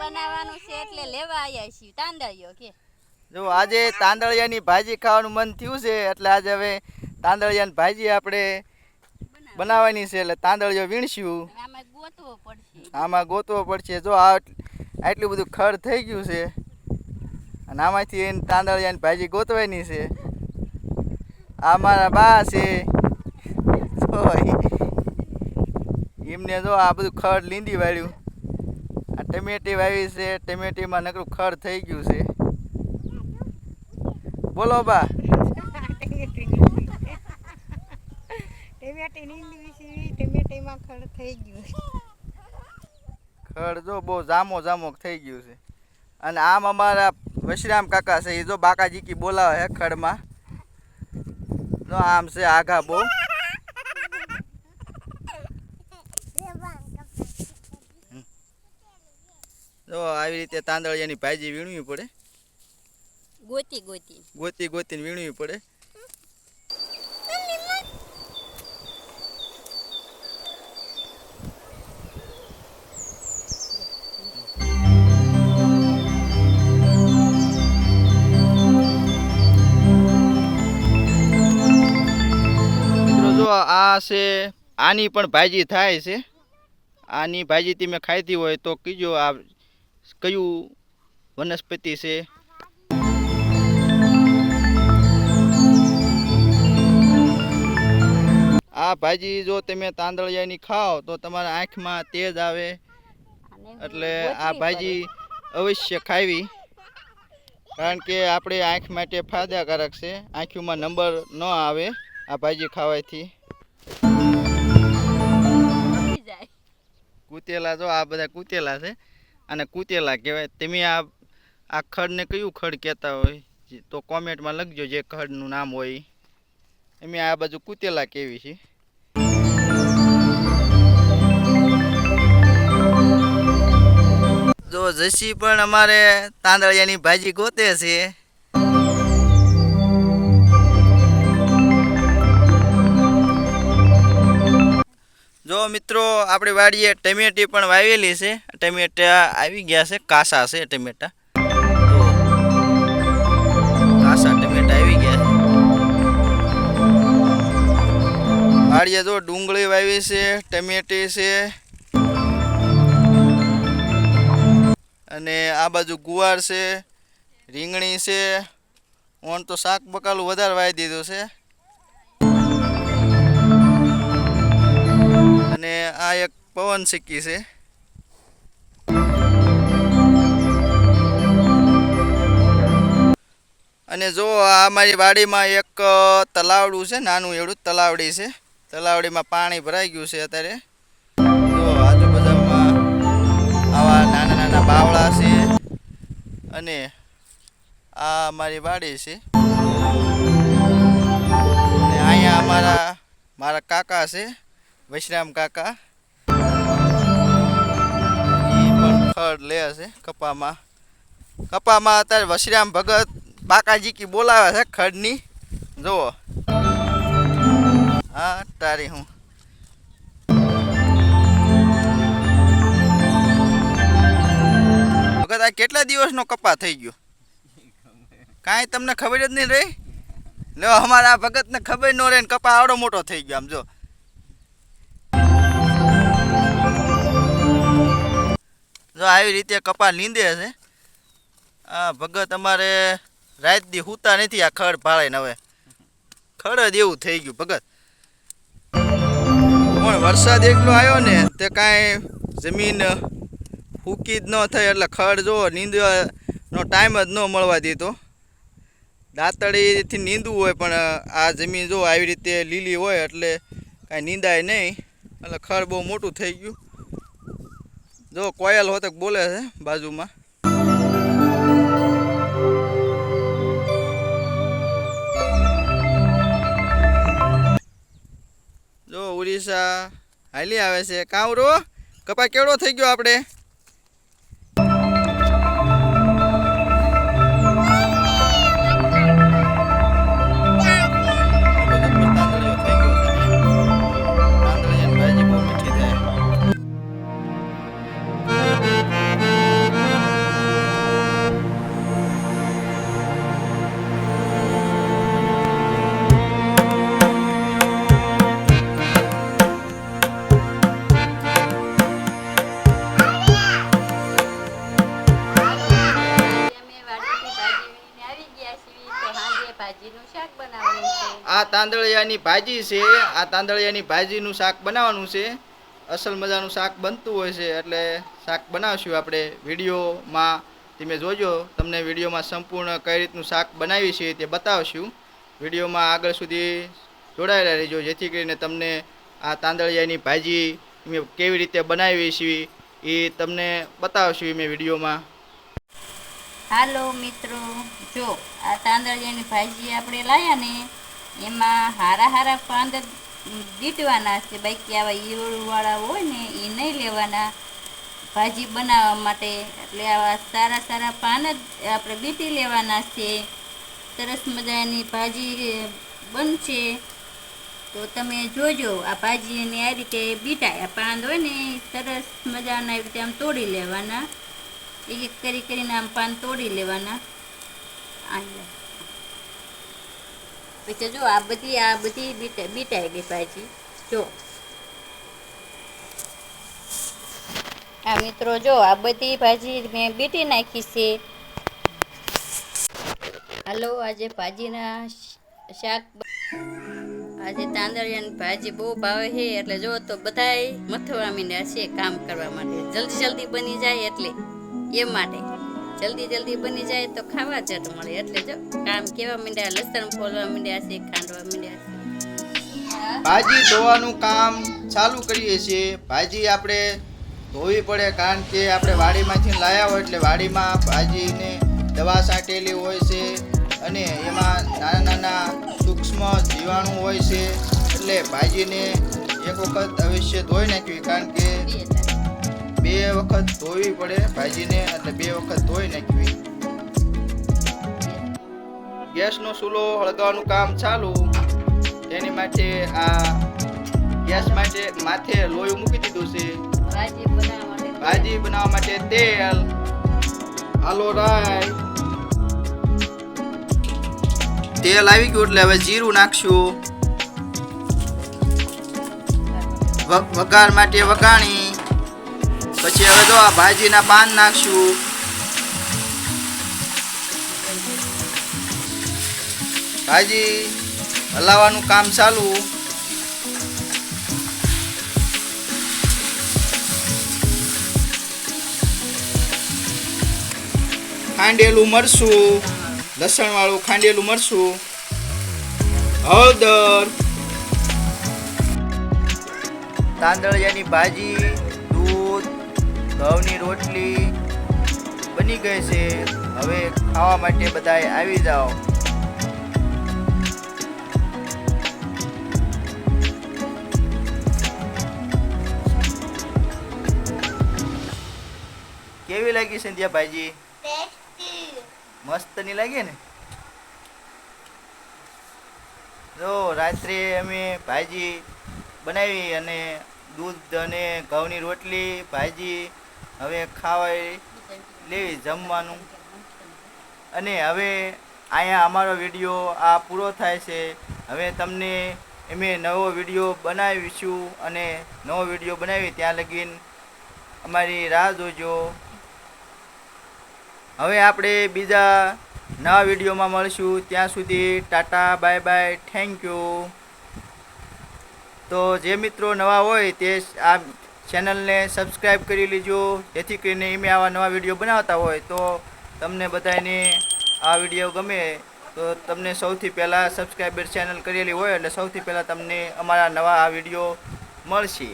બનાવવાનું છે એટલે લેવા આવ્યા છીએ. તાંદળિયો કે. જો આજે તાંદળિયાની ભાજી ખાવાનું મન થયું છે એટલે આજે હવે તાંદળિયાની ભાજી આપણે બનાવવાની છે એટલે તાંદળિયો વીણશું. આમાં ગોતવો પડશે. આમાં ગોતવો પડશે. જો આ આટલું બધું ખડ થઈ ગયું છે અને આમાંથી એને તાંદળિયાની ભાજી ગોતવાની છે. આ મારા બા છે. એમને જો આ બધું ખડ લીંદી વાળ્યું. આ ટમેટી વાવી છે ટમેટીમાં નકરું ખડ થઈ ગયું છે. બોલો બા. ખડ થઈ ગયું ખડ જો બહુ જામો જામો થઈ ગયું છે. અને આમ અમારા વશરામ કાકા છે એ જો બાકાજી કી બોલાવે છે ખડમાં. જો આમ છે આઘા બહુ. જો આવી રીતે તાંદળિયાની ભાજી વીણવી પડે. ગોતી ગોતી. ગોતી ગોતીને વીણવી પડે. આ છે આની પણ ભાજી થાય છે. આની ભાજી તમે ખાઈતી હોય તો કીજો આ કયું વનસ્પતિ છે? આ ભાજી જો તમે તાંદળિયાની ખાઓ તો તમારા આંખમાં તેજ આવે. એટલે આ ભાજી અવશ્ય ખાવી. કારણ કે આપણે આંખ માટે ફાયદાકારક છે. આંખીમાં નંબર ન આવે આ ભાજી ખાવાથી. કૂતેલા જો આ બધા કૂતેલા છે. અને કૂતેલા કહેવાય. તમે આ આ ખડને કયું ખડ કહેતા હોય? તો કોમેન્ટમાં લખજો જે ખડનું નામ હોય. અમે આ બાજુ કૂતેલા કેવી છે. જો જસી પણ અમારે તાંદળિયાની ભાજી ગોતે છે. જો મિત્રો, આપણી વાડીએ ટમેટી પણ વાવેલી છે. ટમેટા આવી ગયા છે, કાસા છે ટમેટા. કાસા, ટમેટા આવી ગયા છે. વાડીએ જો ડુંગળી વાવી છે, ટમેટી છે. અને આ બાજુ ગુવાર છે, રીંગણી છે. ઓન તો શાક બકાલું વધારે વાવી દીધું છે. આ એક પવન સિક્કી છે. અને જો આ અમારી વાડીમાં એક તલાવડું છે, નાનું એવડું તલાવડી છે. તલાવડીમાં પાણી ભરાઈ ગયું છે અત્યારે. જો આજુબાજુમાં આવા નાના નાના બાવળા છે અને આ અમારી વાડી છે. અને અહીંયા અમારા, મારા કાકા છે, વૈશ્રામ કાકા. ખડ લે છે કપામાં. કપામાં અત્યારે વશરામ ભગત બાકાજી કી બોલાવે છે ખડની. જુઓ. હા, તારી હું. ભગત, આ કેટલા દિવસનો કપા થઈ ગયો? કાંઈ તમને ખબર જ નહીં રહી? લ્યો, અમારા ભગતને ખબર ન રહે ને કપા આવડો મોટો થઈ ગયો આમ, જો. જો આવી રીતે કપા લીંદે છે. આ ભગત અમારે રાત દી હુતા નથી, આ ખડ ભાળે હવે. ખડ જ એવું થઈ ગયું ભગત. પણ વરસાદ એકલો આવ્યો ને, તે કાંઈ જમીન ફૂકી જ ન થઈ, એટલે ખડ જો નીંદવાનો ટાઈમ જ ન મળવા દીધો. દાંતડીથી નીંદવું હોય, પણ આ જમીન જો આવી રીતે લીલી હોય, એટલે કાંઈ નીંદાય નહીં. એટલે ખડ બહુ મોટું થઈ ગયું. જો, કોયલ હોતક બોલે છે બાજુમાં. જો, ઉડીસા હાલી આવે છે. કાંવરો, કપા કેવડો થઈ ગયો આપણે? આ તાંદળિયાની ભાજી છે, આ તાંદળિયાની ભાજીનું શાક બનાવવાનું છે. અસલ મજાનું શાક બનતું હોય છે, એટલે શાક બનાવશું આપણે. વિડીયોમાં તમે જોજો, તમને વિડીયોમાં સંપૂર્ણ કઈ રીતનું શાક બનાવી છે તે બતાવશું. વિડીયોમાં આગળ સુધી જોડાયેલા રહેજો, જેથી કરીને તમને આ તાંદળિયાની ભાજી મેં કેવી રીતે બનાવી છે એ તમને બતાવશું મેં વિડીયોમાં. હાલો મિત્રો, જો, આ તાંદળિયાની ભાજી આપણે લાવ્યા ને, એમાં હારા હારા પાંદ દીટવાના છે. બાકી આવા ઈવળવાળા હોય ને એ નહીં લેવાના. ભાજી બનાવવા માટે, એટલે આવા સારા સારા પાન જ આપણે બીટી લેવાના છે. સરસ મજાની ભાજી બનશે. તો તમે જોજો, આ ભાજીની આ રીતે બીટાય. આ પાંદ હોય ને સરસ મજાના એવી રીતે આમ તોડી લેવાના. એક એક કરી કરીને આમ પાન તોડી લેવાના. પછી જો આ બધી આ બધી બીટા, બીટાઈ ગઈ ભાજી જો. આ મિત્રો જો, આ બધી ભાજી મેં બીટી નાખી છે. હાલો, આજે ભાજીના શાક આજે તાંદળિયાની ભાજી બહુ ભાવે છે, એટલે જો તો બધાય મથવામીને છે કામ કરવા માટે. જલ્દી જલ્દી બની જાય એટલે. એ માટે. જલ્દી જલ્દી બની જાય તો ખાવા ચટ મળે. એટલે જો, કામ કેવા માંડ્યા, લસણ ફોલવા માંડ્યા છે, ખાંડવા માંડ્યા છે. ભાજી ધોવાનું કામ ચાલુ કરીએ છીએ. ભાજી આપણે ધોવી પડે કારણ કે આપણે વાડીમાંથી લાયા હોય એટલે વાડીમાં ભાજીને દવા છાંટેલી હોય છે અને એમાં નાના નાના સૂક્ષ્મ જીવાણુ હોય છે. એટલે ભાજીને એક વખત અવશ્ય ધોઈ નાખવી કારણ કે બે વખત ધોવી પડે ભાજીને એટલે બે વખત ધોઈ નાખવી. ગેસનો ચૂલો હળગાવવાનું કામ ચાલુ. તેની માટે આ ગેસ માટે માથે લોહી મૂકી દીધું છે. ભાજી બનાવવા માટે ભાજી બનાવવા માટે તેલ. આલો રાઈ તેલ આવી ગયું એટલે હવે જીરું નાખશું. વઘાર માટે વઘાણી. પછી હવે જો આ ભાજીના પાન નાખશું. ભાજી હલાવવાનું કામ ચાલુ. ખાંડેલું મરસું લસણ વાળું ખાંડેલું મરસું હળદર, તાંદળિયાની ભાજી ઘઉંની રોટલી બની ગઈ છે. હવે ખાવા માટે બધાએ આવી જાઓ. કેવી લાગી સંધ્યા ભાજી મસ્તની લાગી ને? જો રાત્રે અમે ભાજી બનાવી અને દૂધ અને ઘઉંની રોટલી ભાજી હવે ખાવા લેવી, જમવાનું. અને હવે અહીંયા અમારો વીડિયો આ પૂરો થાય છે. હવે તમને અમે નવો વીડિયો બનાવીશું અને નવો વીડિયો બનાવી ત્યાં લગીન અમારી રાહ જોજો. હવે આપણે બીજા નવા વિડીયોમાં મળશું. ત્યાં સુધી tata, bye bye, thank you. તો જે મિત્રો નવા હોય તે આ ચેનલને સબસ્ક્રાઈબ કરી લેજો, જેથી કરીને અમે આવા નવા વીડિયો બનાવતા હોય તો તમને બધાને આ વીડિયો ગમે. તો તમને સૌથી પહેલાં સબસ્ક્રાઈબર ચેનલ કરેલી હોય એટલે સૌથી પહેલાં તમને અમારા નવા આ વીડિયો મળશે.